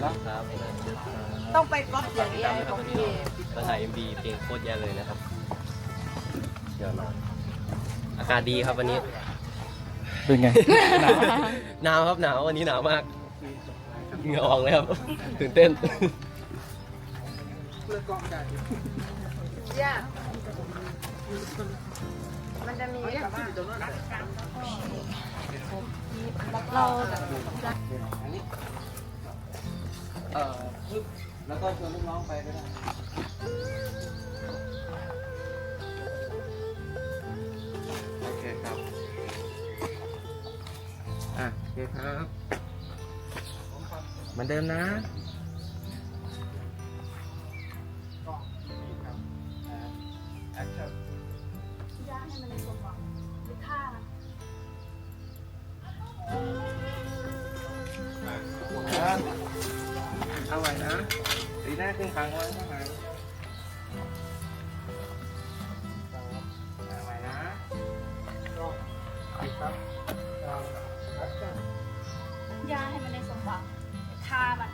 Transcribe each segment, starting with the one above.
ครับครับต้องไปก๊อปอย่างนี้ของพี่มาถ่าย MV เพลงโคตรแย่เลยนะครับเดี๋ยวมาอากาศดีครับวันนี้ เป็นไง หนาวครับหนาววันนี้หนาวมากเหงื่อออกเลยครับ ตื่นเต้นยากมันจะมีแบบว่าเรา เออปึ๊บแล้วก็ชวนลูกน้องไปก็ได้ โอเคครับ อะโอเคครับ เหมือนเดิมนะ ย่าให้มันได้สมหวังฆ่ามัน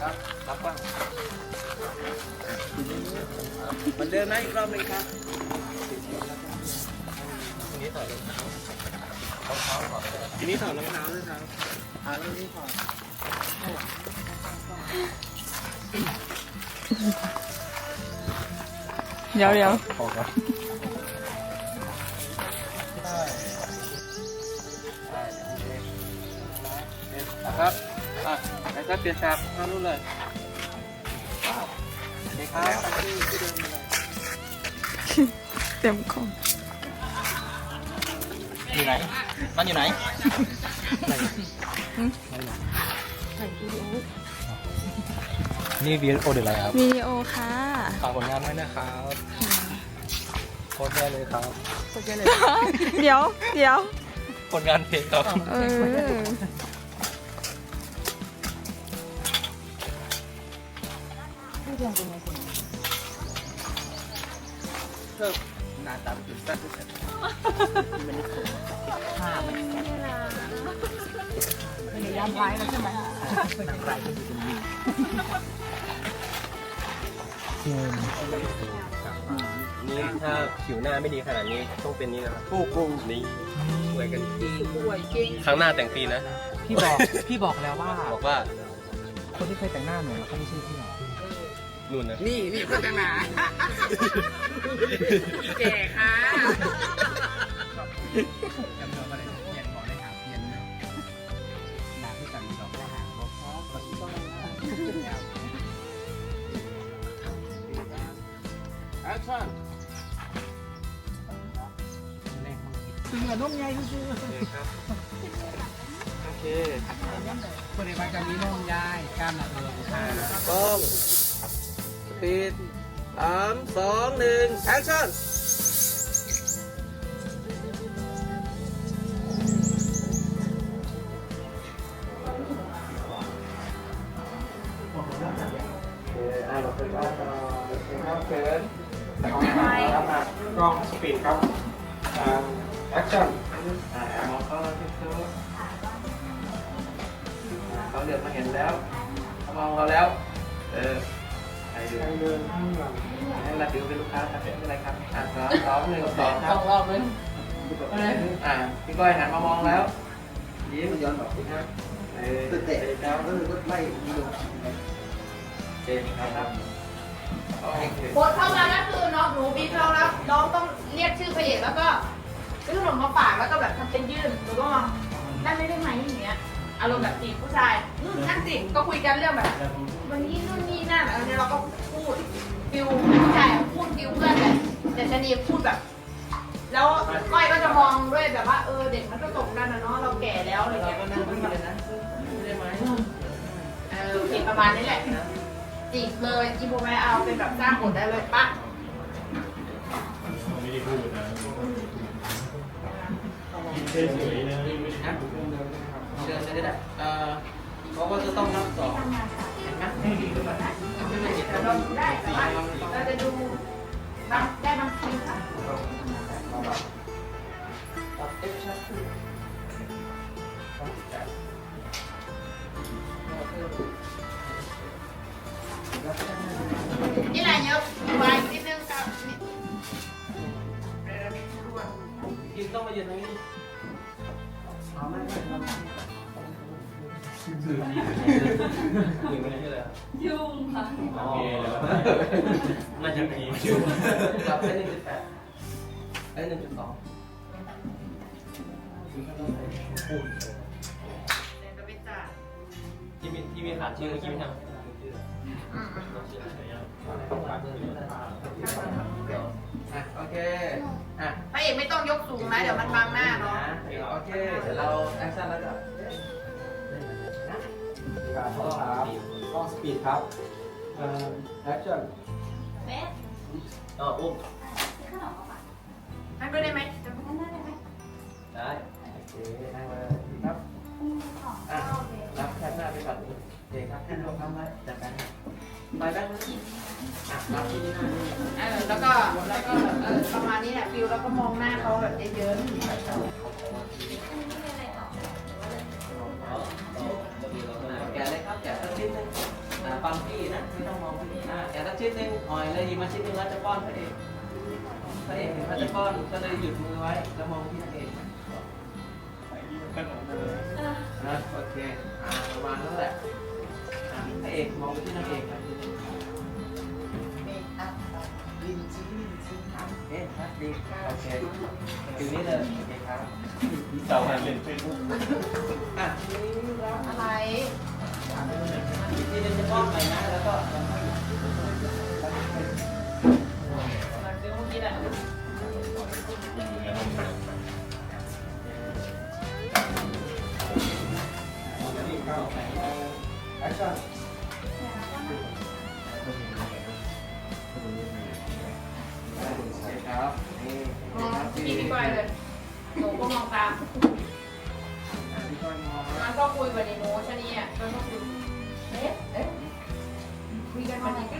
ครับรับบ้างเหมือนเดิมนะอีกรอบหนึงครับทีนี้ถอดรองเท้าด้วยครับอ่าเรื่องนี้ถอดเดี๋ยวเดี๋ยว แล้วก็เปลี่ยนฉากเข้านู่นเลยโอเคครับไปที่ที่เดิมเลยเต็มคอมอยู่ไหน มันอยู่ไหนนี่ VO เดี๋ยวอะไรครับวิดีโอค่ะฝากผลงานไว้นะครับโคตรได้เลยครับ เดี๋ยวเดี๋ยวผลงานเพลงครับ เออ เพิ่มหน้าตาเป็นสั้นที่สุดมันนี่สูงผ้ามันพยายามไล่แล้วใช่ไหมหนังไล่ก็อยู่ตรงนี้นี่ถ้าผิวหน้าไม่ดีขนาดนี้ต้องเป็นนี่นะครับกูกูนี่สวยกันป่วยจริงครั้งหน้าแต่งฟรีนะ พี่บอกพี่บอกแล้วว่าบอกว่า คนที่เคยแต่งหน้าหนูเขาไม่ชื่อพี่หรอก นู่นนะ นี่นี่คนแต่งหน้าแก่ค่ะจำนวนอะไรเขียนบอกได้ครับเขียนหนาที่กันดอกว่าหางบอกเพราะปฏิบัติแอคชั่นถึงกับนมใหญ่ซื่อโอเคคนในบ้านจะมีนมยายกล้ามละเออค่ะต้อง ปิดสามสองหนึ่งแอคชั่น ใครเดินเดินให้เราถือเป็นลูกค้าครับไม่เป็นไรครับอะสองสองหนึ่งสองครับรอบเลยอ่าพี่ก้อยหันมามองแล้วยิ้มย้อนบอกพี่ครับเออเตะแล้วก็คือไล่ยิงลงเจนครับโอเค บทเข้ามานั่นคือน้องหนูบีบเราแล้วน้องต้องเรียกชื่อพระเอกแล้วก็ซื้อขนมมาฝากแล้วก็แบบทำเป็นยื่นหนูก็มาได้ไม่ได้ไหมอย่างเงี้ยอารมณ์แบบจีบผู้ชายนู่นนั่นสิก็คุยกันเรื่องแบบ วันนี้นู่นนี่นั่นอะไรเนี่ยเราก็ พูดฟิวผู้ชายอะพูดฟิวเพื่อนแหละแต่ชะนีพูดแบบ แล้วก้อยก็จะมองด้วยแบบว่าเออเด็กมันก็ตกกันนะเนาะเราแก่แล้วอะไรเราเงี้ยก็นั่งคุยเลยนะไม่ได้ไหมเออโอเคประมาณนี้แหละจีบเลยอีโบแม่เอาเป็นแบบสร้างบทได้เลยปะเดินเลยได้ได้เออเขาก็จะต้องนับสองเห็นไหมไม่เห็นแต่เร น่าจะมีกลับไปหนึ่งจุดแปดไอ้หนึ่งจุดสองเดี๋ยวจะไปจ่ายที่มีที่มีขาดชื่อเมื่อกี้ไม่ทำอืมอะโอเคอะพระเอกไม่ต้องยกสูงนะเดี๋ยวมันบังหน้าเนาะโอเคเดี๋ยวเราแอคชั่นแล้วก็นะการเข้าครับกล้องสปีดครับแอคชั่น บสอ๋ออุ้มนั่งด้วยได้ไหมจะนั่นได้ไหมได้โอเคนั่งเลยครับอะรับแคปหน้าไปก่อนโอเคครับแค่ลงทำไว้จัดการไปแป๊บนึงอะรับที่นี่หน่อยเออแล้วก็แล้วก็แบบเออประมาณนี้แหละฟิลแล้วก็มองหน้าเขาแบบเยอะอั อะฟังพี่นะไม่ต้องมองพี่อะแกะสักชิ้นหนึงอ่อยเลยหยิบมาชิ้นหนึงแล้วจะป้อนพระเอกพระเอกเห็นว่าจะป้อนก็เลยหยุดมือไว้แล้วมองที่พระเอกเออนะโอเคอ่าประมาณนั้นแหละอ่าพระเอกมองไปที่นางเอกครับลินจีลินจีครับเอ๊ะครับดีโอเคฟิวนี้เลยโอเคครับ เจ้ามาเป็นเฟซบุ๊ก อะทีนี้แล้วๆอะไร กทีหนึงจะป้อนไปนะแล้วก็เหมือนฟิลเมื่อกี้แหละแอคชั่นโอเคครับนี่มองครับพี่พี่ก้อยเลยหนูก็มองตาม พี่ก้มันก็คุยกับในโน้ชนี่อะมันก็คุยเอ๊ะเอ๊ะคุยกันวันนี้ก็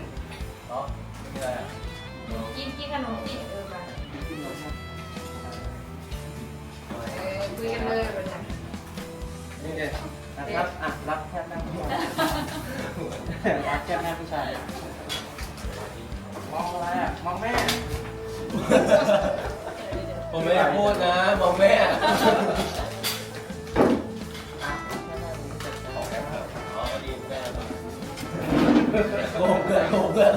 อ๋อไม่เป็นไรอะกินกินขนมจีนเออไปกินหมจีบเออคุยกันเลยแบบนี้นี่เลยรับอะรับแค่หน้าผู้ชายรับแค่หน้าผู้ชายมองอะไรอะมองแม่ผมไม่อยากพูดนะมองแม่ โกงเพื่อ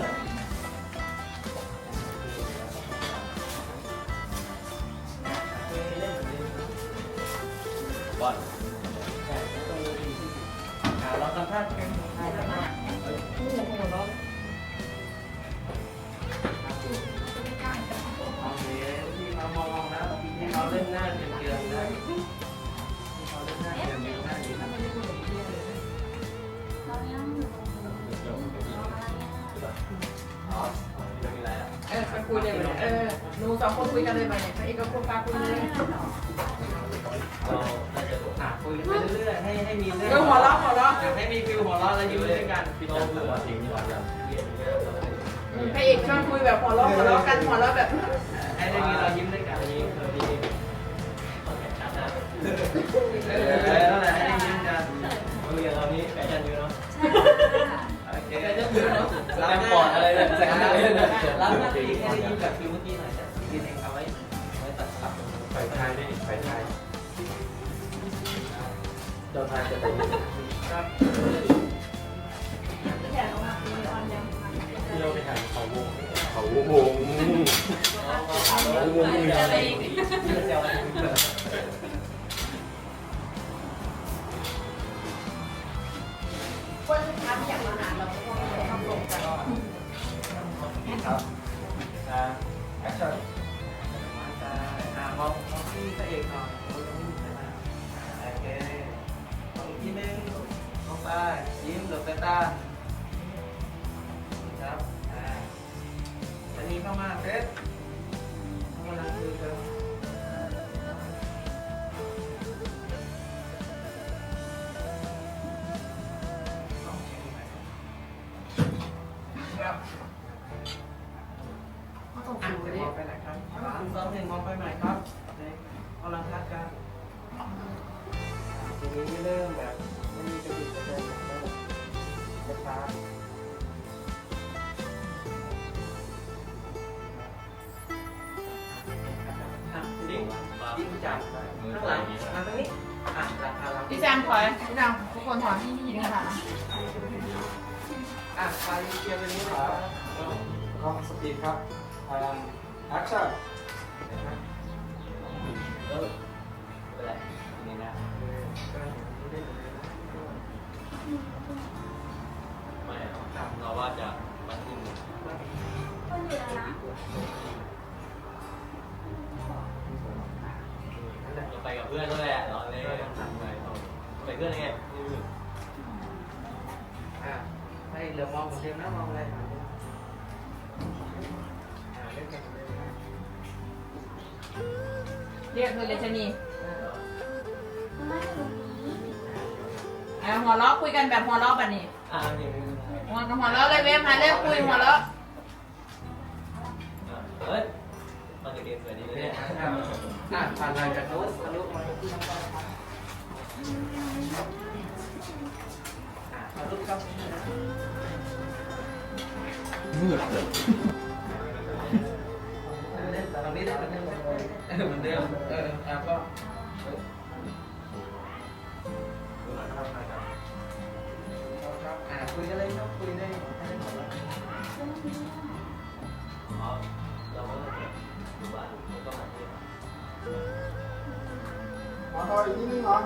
อยๆให้ให้มีเรื่องก็หัวเราะหัวเราะให้มีฟิลหัวเราะแล้วยิ้มด้วยกันพี่น้องเบื่อจริงจังเรียนเยอะเลยพระเอกชอบคุยแบบหัวเราะหัวเราะกันหัวเราะแบบให้ได้มีเรายิ้มด้วยกันอันนี้คือพี่ต้องแข่งขันนะเออแล้วแหละให้ได้ยิ้มกันโรงเรียนเรานี่แฟชั่นเยอะเนาะใช่ค่ะโอเคแฟชั่นเยอะเนาะแซมปอดอะไรเนี่ยแซมอะไรเนี่ยรับหน้าที่ให้ได้ยิ้มแบบฟิล เขาวงเขาวงวงอะไรอีกเซลอะไรคนสุดท้ายที่อยากมาหาเราเพราะว่าเราทำลงกันครับอ่าแอคชั่นอ่ามองมองที่พระเอกหน่อยโอเค มองอีกทีนึงมองไปยิ้มหลบสายตาครับอ่าอันนี้เข้ามาเฟสกำลังคุยกันครับมาส่งอะฟิวเดี๋ยวดิมองไปไหนครับสามสองหนึ่งมองไปใหม่ครับกำลังคัดนี้เริ่มแบบ นเริ่มช้าอะดิ้งดิ้งจับข้างหลังมาตรงนี้อะหลังคาหลังพี่แซมถอยพี่แซมทุกคนถอยที่ยิงค่ะอะไปเกียร์ตัวนี้นะครับกล้องสปีดครับแอคชั่น พื่อนก็แหละเราเลยทำไปไปเพื่อนไงอะให้เหลือมองเหมือนเดิมนะมองอะไรเหมือนเดิมอ่าเล่นกันเหมือนะเรียกเลยเลยชนีไม่ตรงนี้อะหัวเราะคุยกันแบบหัวเราะแบบนี้อ่านี่หัวกับหัวเราะเลยเว้ยมาเรียกคุยหัวเราะเฮ้ยมันจะเกมแบบนี้เนี่ย อะผ่านอะไรจากโน้นทะลุมาอะทะลุเข้าไปนะมืดเลยเล่นแต่ตรงนี้ได้เหมือนเดิมเออเหมือนเดิมเอออะก็ครับอะคุยกันเลยครับคุยได้ให้ได้หมดแล้วเราก็ดูบ้าน มาต่ออีกนิดนึงก่อน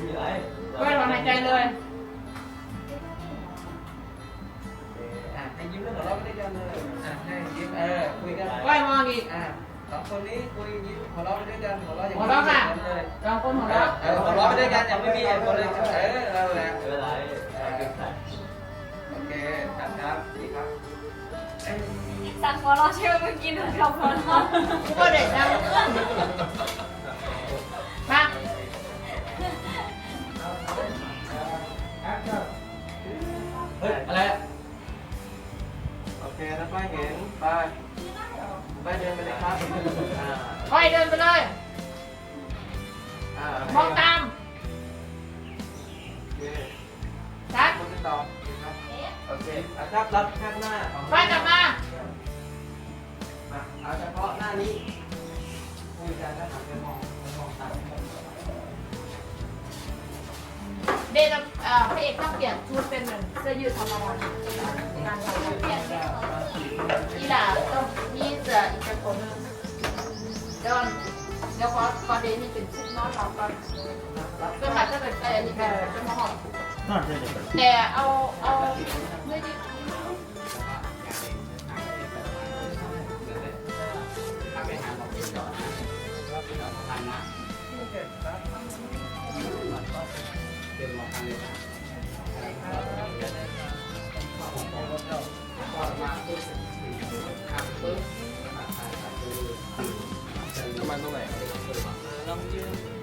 มีอะไรก็ถอนหายใจเลยอะให้ยิ้มแล้วหัวเราะไปด้วยกันเลยอะให้ยิ้มเออคุยกันก้อยมองอีกอะสองคนนี้คุยยิ้มหัวเราะไปด้วยกันหัวเราะอย่างหัวเราะค่ะเลยลองคนหัวเราะเออหัวเราะไปด้วยกันอย่างไม่มีเหตุผลเลยเออเราแหละไม่เป็นไรโอเคครับครับดีครับเอ้ยสั่งหัวเราะใช่ไหมเมื่อกี้หนูชอบหัวเราะ เดี๋ยวเดี๋ยวขอขอเดนนี่เป็นชุดนอนหลับก่อนเสื้อผ้าจะเป็นแต่อันนี้เป็นชุดนอนหลับแต่เอาเอาไม่ได้ 만원에 얼 마? 30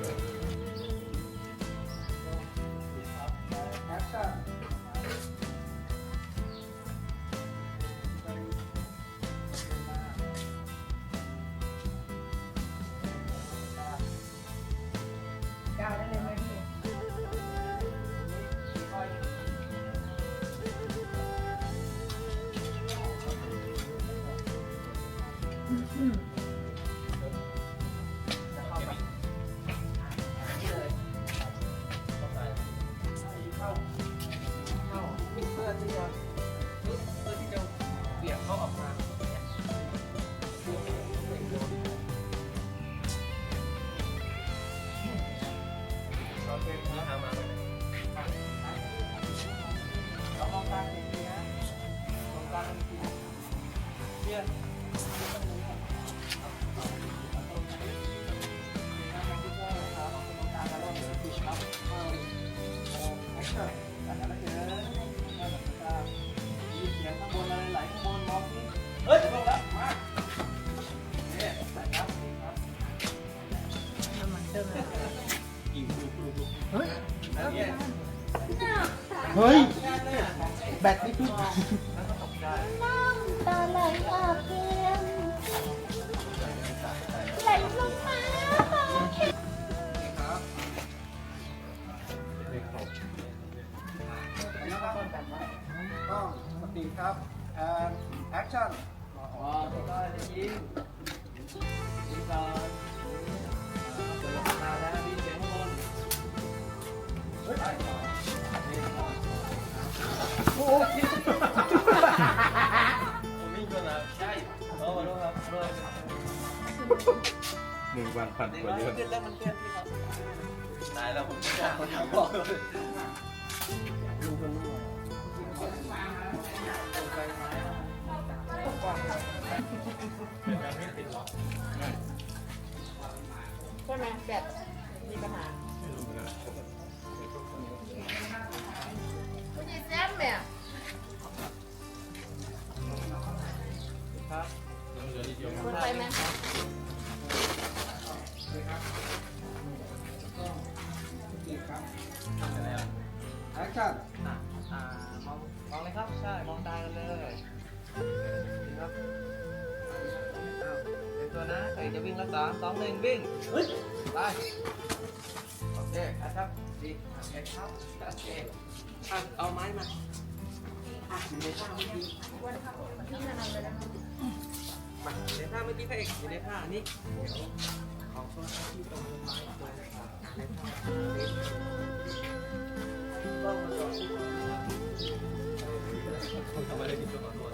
and อ๋อนี่นโอ้โหผมวิ่งก่นขับทษหนึ่งวันพันกว่าเยองตายแล้วผมจะบอก ใช่ไหมแบบมีปัญหาคุณจีแซมเนี่ยครับคนไปไหม สามสองหนึ่งวิ่งเฮ้ยไปโอเคอะครับดีโอเคครับโอเคอะเอาไม้มาอะอยู่ในท่าเมื่อกี้นี่นานๆเลยนะมาอยู่ในท่าเมื่อกี้พระเอกอยู่ในท่านี้เดี๋ยวขอตัวที่ตรงไม้ตัวนะครับในท่านี้ต้องมาต่อที่ผมทำอะไรผิดก็ขอโทษ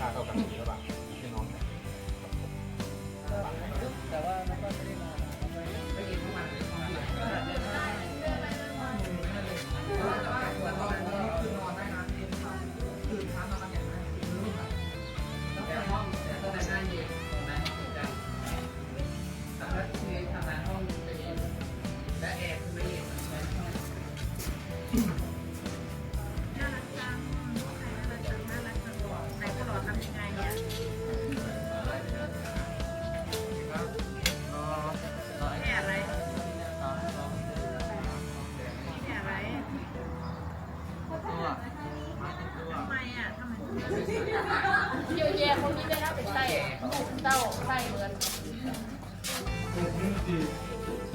น่าจะมีค่ เยอะแยะคนนี้ได้รับเป็นไตลูกเต้าไส้เหมือน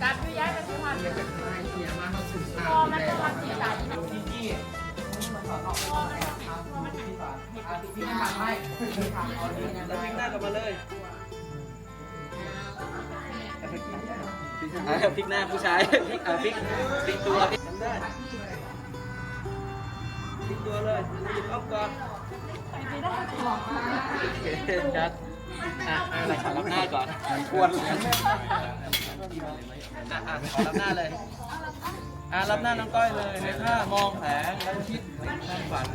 การที่ย้ายไปที่วันพอมันจะมาสีสันพี่กี้พอมันพอมันพี่ทำให้แล้วพิกหน้ากลับมาเลยพลิกหน้าผู้ชายพลิกอะพลิกพลิกตัวทำได้พลิกตัวเลยหยิบออฟก่อน โอเคจัดอะอะไรขอรับหน้าก่อนควรอะอะขอรับหน้าเลยอะรับหน้าน้องก้อยเลยในท่ามองแผงแล้วคิดในฝัน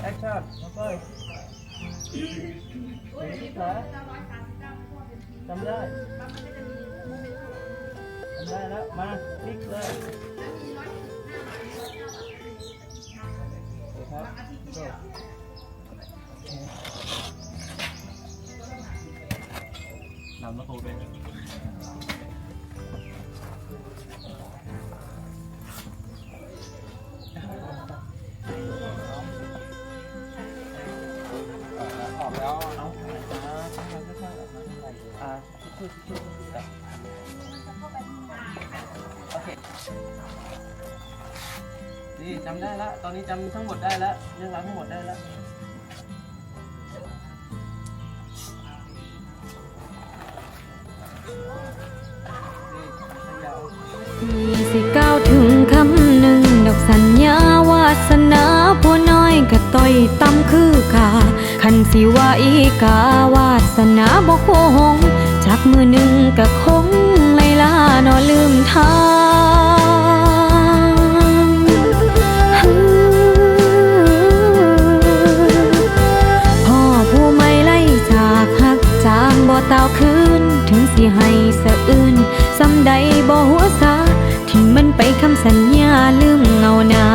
แอคชั่นแล้วก็ คิดเหรอจำได้จำได้แล้ว มาคลิกเลยครับนำแล้วโทรไป อกแล้วเอาอ่าช่วยช่วยโอเคนี่จำได้แล้วตอนนี้จำทั้งหมดได้แล้วเรื่องราวทั้งหมดได้แล้วสิก้าวถึงคำหนึ่งดอกสัญญาวาสน ก็ต่อยต่ำคือขาคันสิว่าอีกาวาสนาบ่คงจากมือหนึ่งก็คงไลลานอลืมทางพ่อผู้ไม่ไล่จากหักจางบ่เต่าคืน ถึงสิให้สะอื่นสำใดบ่หัวซาที่มันไปคำสัญญาลืมเงาหนา